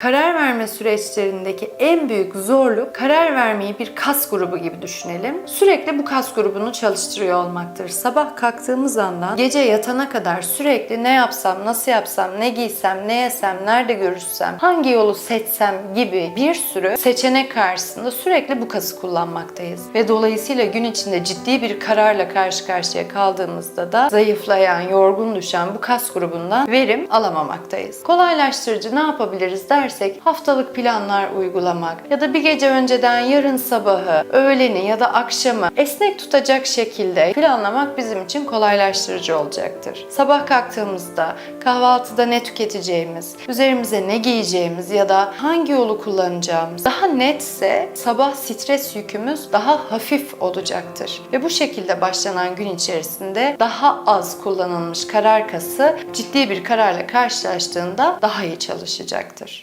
Karar verme süreçlerindeki en büyük zorluk karar vermeyi bir kas grubu gibi düşünelim. Sürekli bu kas grubunu çalıştırıyor olmaktır. Sabah kalktığımız andan gece yatana kadar sürekli ne yapsam, nasıl yapsam, ne giysem, ne yesem, nerede görüşsem, hangi yolu seçsem gibi bir sürü seçenek karşısında sürekli bu kası kullanmaktayız. Ve dolayısıyla gün içinde ciddi bir kararla karşı karşıya kaldığımızda da zayıflayan, yorgun düşen bu kas grubundan verim alamamaktayız. Kolaylaştırıcı ne yapabiliriz dersek haftalık planlar uygulamak ya da bir gece önceden yarın sabahı, öğleni ya da akşamı esnek tutacak şekilde planlamak bizim için kolaylaştırıcı olacaktır. Sabah kalktığımızda kahvaltıda ne tüketeceğimiz, üzerimize ne giyeceğimiz ya da hangi yolu kullanacağımız daha netse sabah stres yükümüz daha hafif olacaktır. Ve bu şekilde başlanan gün içerisinde daha az kullanılmış karar kası ciddi bir kararla karşılaştığında daha iyi çalışacaktır.